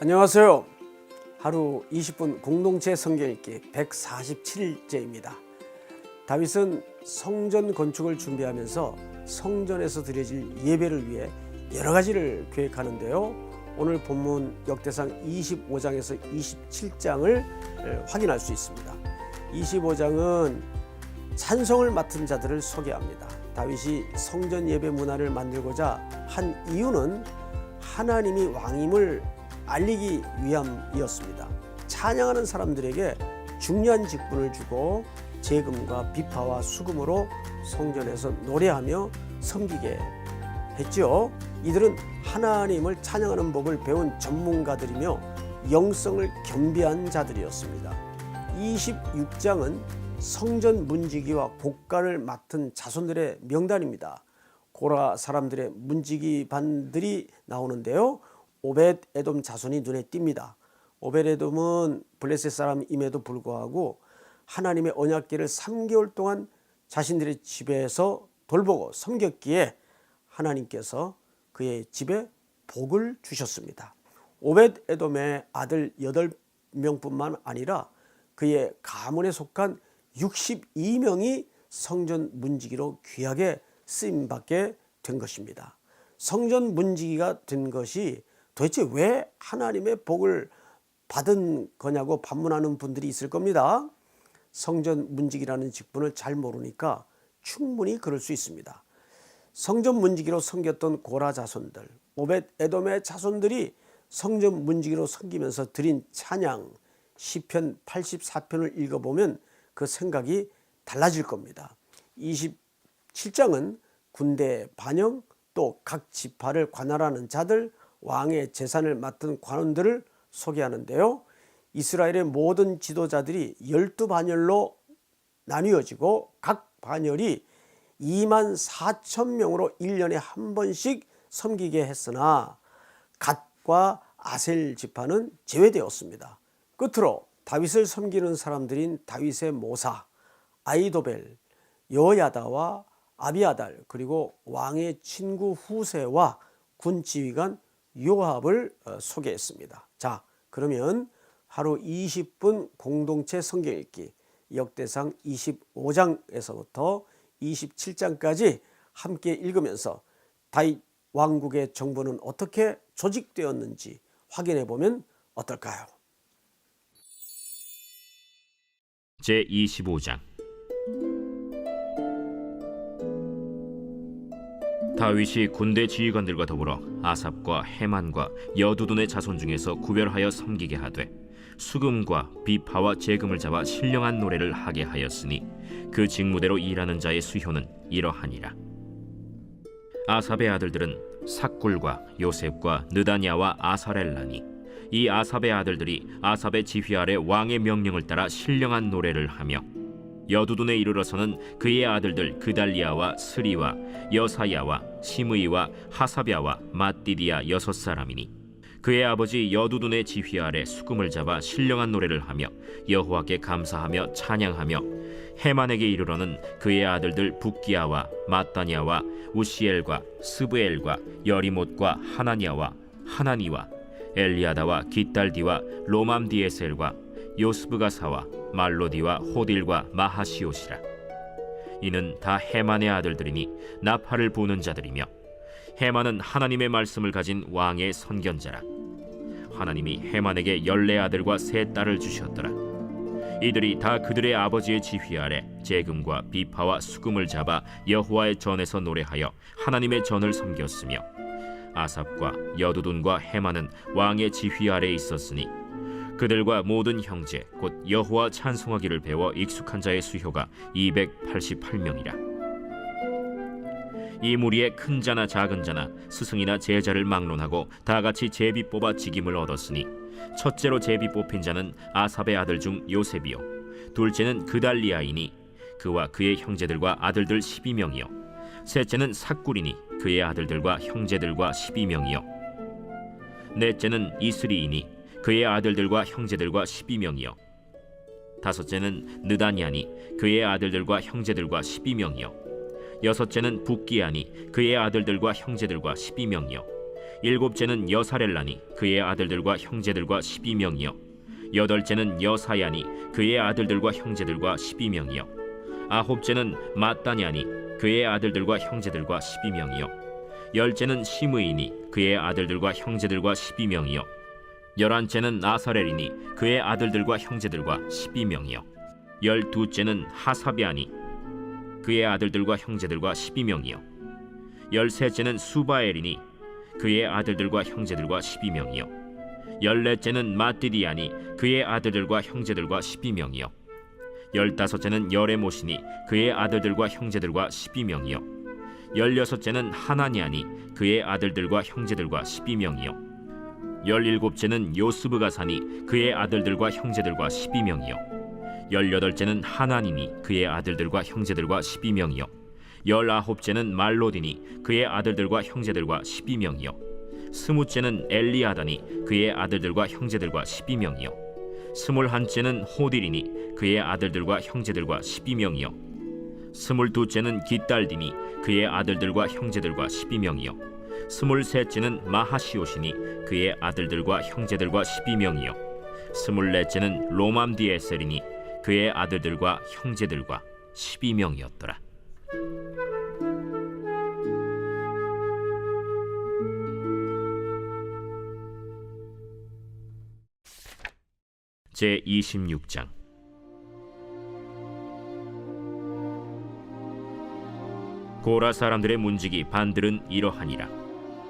안녕하세요. 하루 20분 공동체 성경 읽기 147일째입니다. 다윗은 성전 건축을 준비하면서 성전에서 드려질 예배를 위해 여러 가지를 계획하는데요. 오늘 본문 역대상 25장에서 27장을 확인할 수 있습니다. 25장은 찬송을 맡은 자들을 소개합니다. 다윗이 성전 예배 문화를 만들고자 한 이유는 하나님이 왕임을 알리기 위함이었습니다. 찬양하는 사람들에게 중요한 직분을 주고 재금과 비파와 수금으로 성전에서 노래하며 섬기게 했죠. 이들은 하나님을 찬양하는 법을 배운 전문가들이며 영성을 겸비한 자들이었습니다. 26장은 성전 문지기와 곡간을 맡은 자손들의 명단입니다. 고라 사람들의 문지기 반들이 나오는데요. 오벳 에돔 자손이 눈에 띕니다. 오벳 에돔은 블레셋 사람임에도 불구하고 하나님의 언약궤를 3개월 동안 자신들의 집에서 돌보고 섬겼기에 하나님께서 그의 집에 복을 주셨습니다. 오벳 에돔의 아들 8명뿐만 아니라 그의 가문에 속한 62명이 성전 문지기로 귀하게 쓰임 받게 된 것입니다. 성전 문지기가 된 것이 도대체 왜 하나님의 복을 받은 거냐고 반문하는 분들이 있을 겁니다. 성전 문지기라는 직분을 잘 모르니까 충분히 그럴 수 있습니다. 성전 문지기로 섬겼던 고라 자손들, 오벳 에돔의 자손들이 성전 문지기로 섬기면서 드린 찬양 시편 84편을 읽어보면 그 생각이 달라질 겁니다. 27장은 군대 반영 또 각 지파를 관할하는 자들 왕의 재산을 맡은 관원들을 소개하는데요. 이스라엘의 모든 지도자들이 열두 반열로 나뉘어지고 각 반열이 2만 4천 명으로 1년에 한 번씩 섬기게 했으나 갓과 아셀 지파는 제외되었습니다. 끝으로 다윗을 섬기는 사람들인 다윗의 모사 아이도벨, 여야다와 아비아달 그리고 왕의 친구 후세와 군 지휘관 요압을 어, 소개했습니다. 자, 그러면 하루 20분 공동체 성경 읽기 역대상 25장에서부터 27장까지 함께 읽으면서 다윗 왕국의 정부는 어떻게 조직되었는지 확인해 보면 어떨까요? 제 25장 다윗이 군대 지휘관들과 더불어 아삽과 헤만과 여두둔의 자손 중에서 구별하여 섬기게 하되 수금과 비파와 재금을 잡아 신령한 노래를 하게 하였으니 그 직무대로 일하는 자의 수효는 이러하니라. 아삽의 아들들은 삭굴과 요셉과 느다냐와 아사렐라니 이 아삽의 아들들이 아삽의 지휘 아래 왕의 명령을 따라 신령한 노래를 하며 여두둔에 이르러서는 그의 아들들 그달리아와 스리와 여사야와 시므이와 하사랴와 마띠디아 여섯 사람이니 그의 아버지 여두둔의 지휘 아래 수금을 잡아 신령한 노래를 하며 여호와께 감사하며 찬양하며 해만에게 이르러는 그의 아들들 북기야와 마따냐와 우시엘과 스브엘과 여리못과 하나냐와 하나니와 엘리아다와 깃달디와 로맘디에셀과 요스브가사와 말로디와 호딜과 마하시옷이라. 이는 다 헤만의 아들들이니 나팔을 부는 자들이며 헤만은 하나님의 말씀을 가진 왕의 선견자라. 하나님이 헤만에게 열네 아들과 세 딸을 주셨더라. 이들이 다 그들의 아버지의 지휘 아래 재금과 비파와 수금을 잡아 여호와의 전에서 노래하여 하나님의 전을 섬겼으며 아삽과 여두둔과 헤만은 왕의 지휘 아래 있었으니 그들과 모든 형제 곧 여호와 찬송하기를 배워 익숙한 자의 수효가 288명이라. 이 무리에 큰 자나 작은 자나 스승이나 제자를 막론하고 다 같이 제비 뽑아 직임을 얻었으니 첫째로 제비 뽑힌 자는 아삽의 아들 중 요셉이요. 둘째는 그달리아이니 그와 그의 형제들과 아들들 12명이요. 셋째는 삭굴이니 그의 아들들과 형제들과 12명이요. 넷째는 이스리이니 그의 아들들과 형제들과 12명이요. 다섯째는 느다니아니 그의 아들들과 형제들과 12명이요. 여섯째는 북기아니 그의 아들들과 형제들과 12명이요. 일곱째는 여사렐라니 그의 아들들과 형제들과 십이 명이요. 여덟째는 여사야니 그의 아들들과 형제들과 십이 명이요. 아홉째는 마따냐니 그의 아들들과 형제들과 십이 명이요. 열째는 시므이니 그의 아들들과 형제들과 십이 명이요 열한째는 나사렐이니 그의 아들들과 형제들과 십이 명이요. 열두째는 하사비아니 그의 아들들과 형제들과 십이 명이요. 열셋째는 수바엘이니 그의 아들들과 형제들과 십이 명이요. 열넷째는 마띠디아니 그의 아들들과 형제들과 십이 명이요. 열다섯째는 여레모시니 그의 아들들과 형제들과 십이 명이요. 열여섯째는 하나니아니 그의 아들들과 형제들과 십이 명이요 열일곱째는 요스브가 사니 그의 아들들과 형제들과 십이 명이요. 열여덟째는 하나니니 그의 아들들과 형제들과 십이 명이요. 열아홉째는 말로디니 그의 아들들과 형제들과 십이 명이요. 스무째는 엘리아다니 그의 아들들과 형제들과 십이 명이요. 스물한째는 호딜이니 그의 아들들과 형제들과 십이 명이요. 스물두째는 기딸디니 그의 아들들과 형제들과 십이 명이요 스물셋째는 마하시오시니 그의 아들들과 형제들과 십이 명이요. 스물넷째는 로맘디에셀이니 그의 아들들과 형제들과 십이 명이었더라. 제 26장. 고라 사람들의 문지기 반들은 이러하니라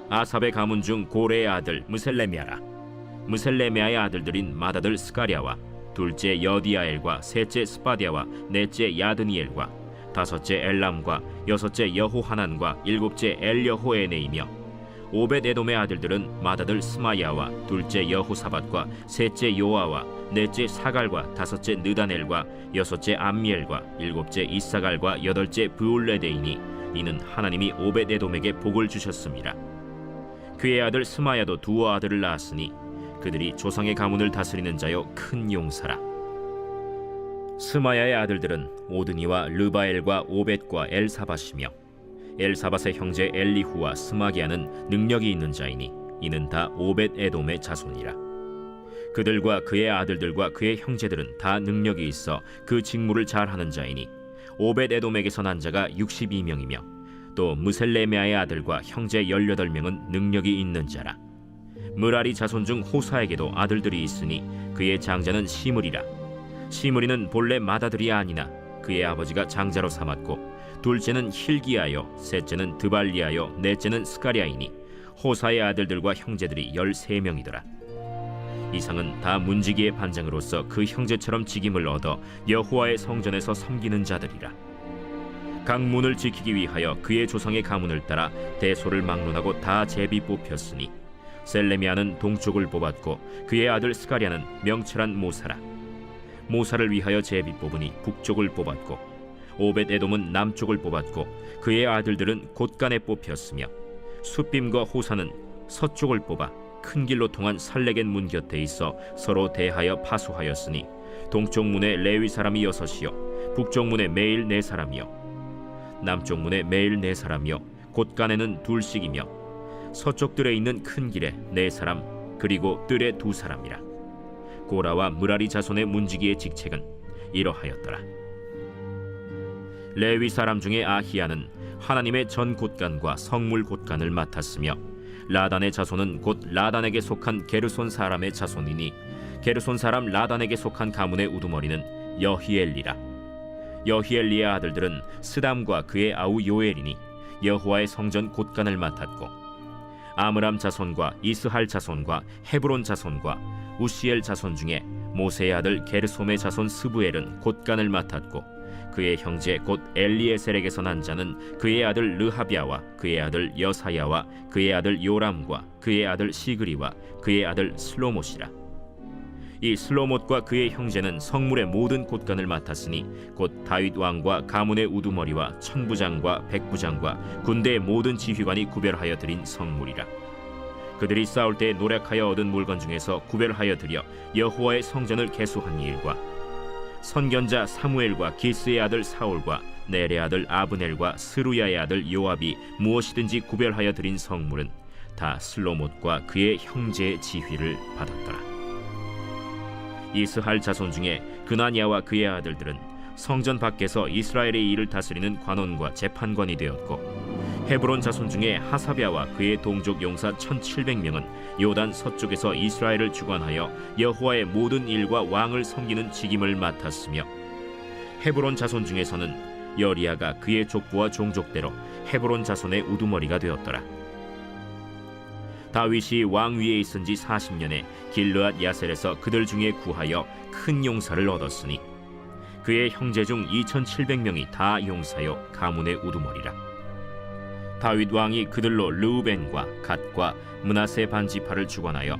아삽의 가문 중 고레의 아들 무셀레미아라 무셀레미아의 아들들인 마다들 스가랴와 둘째 여디아엘과 셋째 스파디아와 넷째 야드니엘과 다섯째 엘람과 여섯째 여호하난과 일곱째 엘여호에네이며 오벳 에돔의 아들들은 마다들 스마야와 둘째 여호사밧과 셋째 요아와 넷째 사갈과 다섯째 느다넬과 여섯째 암미엘과 일곱째 이사갈과 여덟째 브울레데이니 이는 하나님이 오벳 에돔에게 복을 주셨습니다. 그의 아들 스마야도 두 아들을 낳았으니 그들이 조상의 가문을 다스리는 자요 큰 용사라. 스마야의 아들들은 오드니와 르바엘과 오벳과 엘사밧이며 엘사밧의 형제 엘리후와 스마기아는 능력이 있는 자이니 이는 다 오벳 에돔의 자손이라. 그들과 그의 아들들과 그의 형제들은 다 능력이 있어 그 직무를 잘하는 자이니 오벳 에돔에게서 난 자가 62명이며 또 무셀레메아의 아들과 형제 18명은 능력이 있는 자라. 무라리 자손 중 호사에게도 아들들이 있으니 그의 장자는 시므리라. 시므리는 본래 맏아들이 아니나 그의 아버지가 장자로 삼았고 둘째는 힐기야요 셋째는 드발리야요 넷째는 스가랴이니 호사의 아들들과 형제들이 열세 명이더라 이상은 다 문지기의 반장으로서 그 형제처럼 직임을 얻어 여호와의 성전에서 섬기는 자들이라 각 문을 지키기 위하여 그의 조상의 가문을 따라 대소를 막론하고 다 제비 뽑혔으니 셀레미아는 동쪽을 뽑았고 그의 아들 스가랴는 명철한 모사라. 모사를 위하여 제비 뽑으니 북쪽을 뽑았고 오벳 에돔은 남쪽을 뽑았고 그의 아들들은 곳간에 뽑혔으며 숫빔과 호사는 서쪽을 뽑아 큰 길로 통한 살레겐 문 곁에 있어 서로 대하여 파수하였으니 동쪽 문에 레위 사람이 여섯이요 북쪽 문에 매일 네 사람이요 남쪽 문에 매일 네 사람이요 곳간에는 둘씩이며 서쪽 뜰에 있는 큰 길에 네 사람 그리고 뜰에 두 사람이라 고라와 무라리 자손의 문지기의 직책은 이러하였더라. 레위 사람 중에 아히야는 하나님의 전 곳간과 성물 곳간을 맡았으며 라단의 자손은 곧 라단에게 속한 게르손 사람의 자손이니 게르손 사람 라단에게 속한 가문의 우두머리는 여히엘리라. 여히엘리의 아들들은 스담과 그의 아우 요엘이니 여호와의 성전 곳간을 맡았고 아므람 자손과 이스할 자손과 헤브론 자손과 우시엘 자손 중에 모세의 아들 게르솜의 자손 스부엘은 곳간을 맡았고 그의 형제 곧 엘리에셀에게서 난 자는 그의 아들 르하비아와 그의 아들 여사야와 그의 아들 요람과 그의 아들 시그리와 그의 아들 슬로못이라 이 슬로못과 그의 형제는 성물의 모든 곳간을 맡았으니 곧 다윗 왕과 가문의 우두머리와 천부장과 백부장과 군대의 모든 지휘관이 구별하여 드린 성물이라 그들이 싸울 때 노력하여 얻은 물건 중에서 구별하여 드려 여호와의 성전을 개수한 일과 선견자 사무엘과 기스의 아들 사울과 넬의 아들 아브넬과 스루야의 아들 요압이 무엇이든지 구별하여 드린 성물은 다 슬로못과 그의 형제의 지휘를 받았더라. 이스할 자손 중에 그나니아와 그의 아들들은 성전 밖에서 이스라엘의 일을 다스리는 관원과 재판관이 되었고 헤브론 자손 중에 하사랴와 그의 동족 용사 1700명은 요단 서쪽에서 이스라엘을 주관하여 여호와의 모든 일과 왕을 섬기는 직임을 맡았으며 헤브론 자손 중에서는 여리야가 그의 족부와 종족대로 헤브론 자손의 우두머리가 되었더라. 다윗이 왕 위에 있은 지 40년에 길르앗 야셀에서 그들 중에 구하여 큰 용사를 얻었으니 그의 형제 중 2700명이 다 용사요 가문의 우두머리라. 다윗 왕이 그들로 르우벤과 갓과 문하세 반지파를 주관하여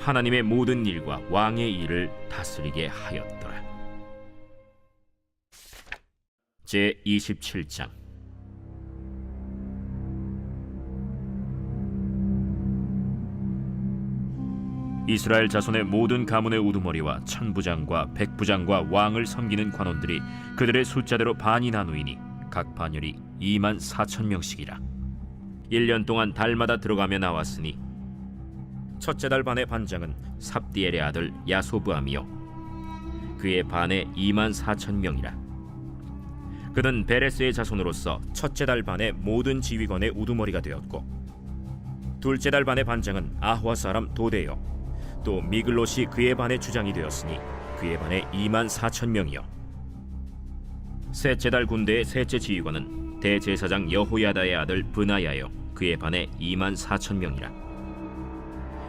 하나님의 모든 일과 왕의 일을 다스리게 하였더라. 제 27장 이스라엘 자손의 모든 가문의 우두머리와 천부장과 백부장과 왕을 섬기는 관원들이 그들의 숫자대로 반이 나누이니 각 반열이 2만 4천 명씩이라. 1년 동안 달마다 들어가며 나왔으니 첫째 달 반의 반장은 삽디엘의 아들 야소브암이요. 그의 반에 2만 4천 명이라. 그는 베레스의 자손으로서 첫째 달 반의 모든 지휘관의 우두머리가 되었고 둘째 달 반의 반장은 아화 사람 도데요 또 미글롯이 그의 반의 주장이 되었으니 그의 반에 2만 4천 명이요. 셋째 달 군대의 셋째 지휘관은 대제사장 여호야다의 아들 브나야요. 그의 반에 2만 4천 명이라.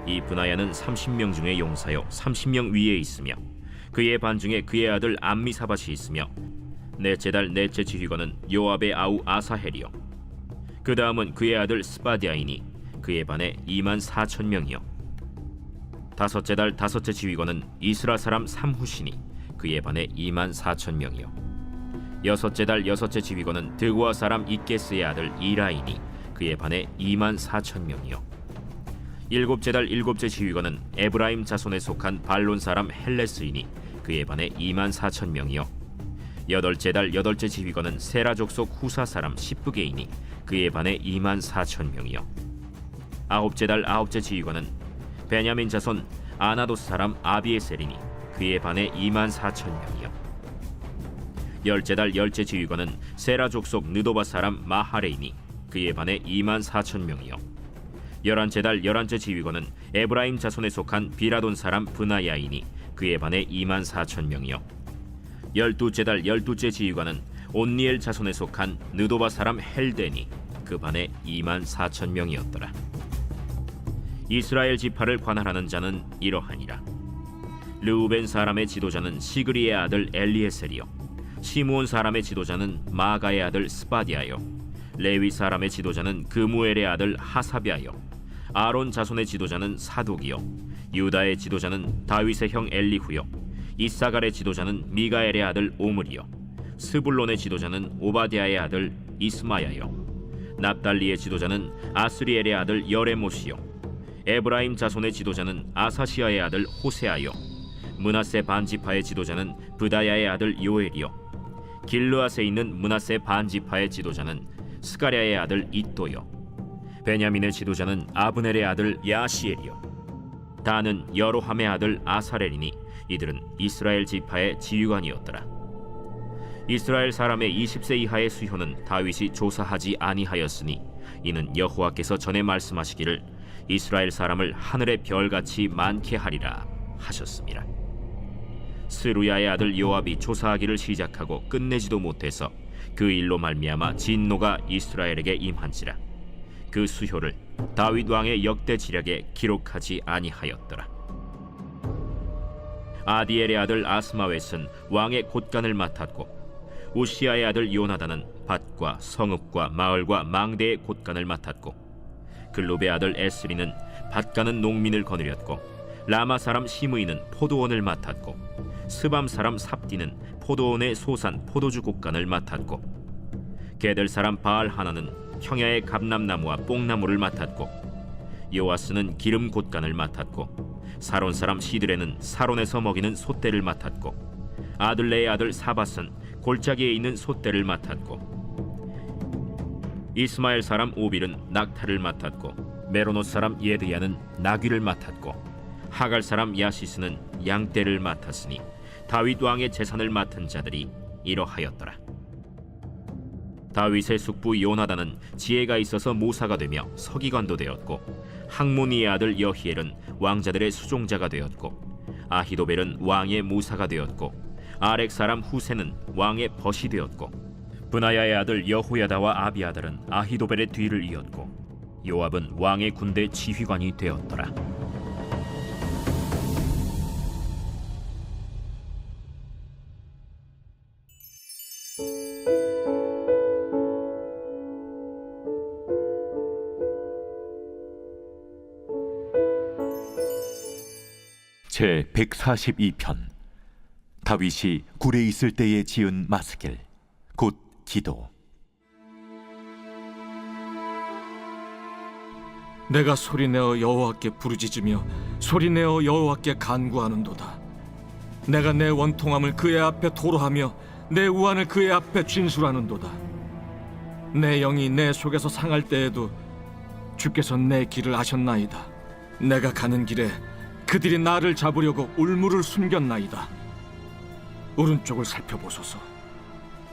이 브나야는 30명 중에 용사요. 30명 위에 있으며 그의 반 중에 그의 아들 암미사밭이 있으며 넷째 달 넷째 지휘관은 요압의 아우 아사헬이요. 그 다음은 그의 아들 스바디아이니 그의 반에 2만 4천 명이요 다섯째 달 다섯째 지휘관은 이스라 사람 삼후시니 그의 반에 2만 4천 명이요. 여섯째 달 여섯째 지휘관은 드고아 사람 이게스의 아들 이라이니 그의 반에 2만 4천 명이요. 일곱째 달 일곱째 지휘관은 에브라임 자손에 속한 발론 사람 헬레스이니 그의 반에 2만 4천 명이요. 여덟째 달 여덟째 지휘관은 세라 족 속 후사 사람 시브게이니 그의 반에 2만 4천 명이요. 아홉째 달 아홉째 지휘관은 베냐민 자손 아나도스 사람 아비에셀이니 그의 반에 2만 4천 명이요. 열째 달 열째 지휘관은 세라 족속 느도바 사람 마하레이니 그의 반에 2만 4천 명이요. 열한째 달 열한째 지휘관은 에브라임 자손에 속한 비라돈 사람 브나야이니 그의 반에 2만 4천 명이요. 열두째 달 열두째 지휘관은 온니엘 자손에 속한 느도바 사람 헬데니 그 반에 2만 4천 명이었더라 이스라엘 지파를 관할하는 자는 이러하니라. 르우벤 사람의 지도자는 시그리의 아들 엘리에셀이요. 시므온 사람의 지도자는 마가의 아들 스바디아요. 레위 사람의 지도자는 그무엘의 아들 하사비아요. 아론 자손의 지도자는 사독이요. 유다의 지도자는 다윗의 형 엘리후요. 이사갈의 지도자는 미가엘의 아들 오므리요. 스불론의 지도자는 오바디아의 아들 이스마야요. 납달리의 지도자는 아스리엘의 아들 여레모시요 에브라임 자손의 지도자는 아사시아의 아들 호세아요. 문하세 반지파의 지도자는 브다야의 아들 요엘이요. 길르앗에 있는 문하세 반지파의 지도자는 스가랴의 아들 이또요. 베냐민의 지도자는 아브넬의 아들 야시엘이요. 다는 여로함의 아들 아사렐이니 이들은 이스라엘 지파의 지휘관이었더라. 이스라엘 사람의 20세 이하의 수효는 다윗이 조사하지 아니하였으니 이는 여호와께서 전에 말씀하시기를 이스라엘 사람을 하늘의 별같이 많게 하리라 하셨습니다. 스루야의 아들 요압이 조사하기를 시작하고 끝내지도 못해서 그 일로 말미암아 진노가 이스라엘에게 임한지라 그 수효를 다윗 왕의 역대 지략에 기록하지 아니하였더라. 아디엘의 아들 아스마웻은 왕의 곳간을 맡았고 우시아의 아들 요나단은 밭과 성읍과 마을과 망대의 곳간을 맡았고 글룹의 아들 에스리는 밭가는 농민을 거느렸고 라마 사람 시므이는 포도원을 맡았고 스밤 사람 삽디는 포도원의 소산 포도주 곡간을 맡았고 게들 사람 바알 하나는 평야의 감람나무와 뽕나무를 맡았고 요아스는 기름 곳간을 맡았고 사론 사람 시드레는 사론에서 먹이는 솥대를 맡았고 아들레의 아들 사밧은 골짜기에 있는 솥대를 맡았고 이스마엘 사람 오빌은 낙타를 맡았고 메로노 사람 예드야는 나귀를 맡았고 하갈 사람 야시스는 양떼를 맡았으니 다윗 왕의 재산을 맡은 자들이 이러하였더라. 다윗의 숙부 요나단은 지혜가 있어서 모사가 되며 서기관도 되었고 항모니의 아들 여히엘은 왕자들의 수종자가 되었고 아히도벨은 왕의 모사가 되었고 아렉 사람 후세는 왕의 벗이 되었고 브나야의 아들 여호야다와 아비아달은 아히도벨의 뒤를 이었고 요압은 왕의 군대 지휘관이 되었더라. 제 142편 다윗이 굴에 있을 때에 지은 마스길 곧 기도 내가 소리내어 여호와께 부르짖으며 소리내어 여호와께 간구하는도다. 내가 내 원통함을 그의 앞에 토로하며 내 우환을 그의 앞에 진술하는도다. 내 영이 내 속에서 상할 때에도 주께서 내 길을 아셨나이다. 내가 가는 길에 그들이 나를 잡으려고 울무를 숨겼나이다. 오른쪽을 살펴보소서.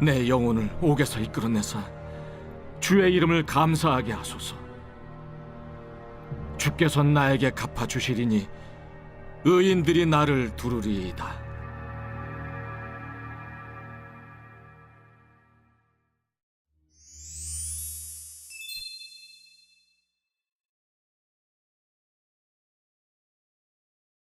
내 영혼을 옥에서 이끌어내사 주의 이름을 감사하게 하소서. 주께서 나에게 갚아 주시리니 의인들이 나를 두르리이다.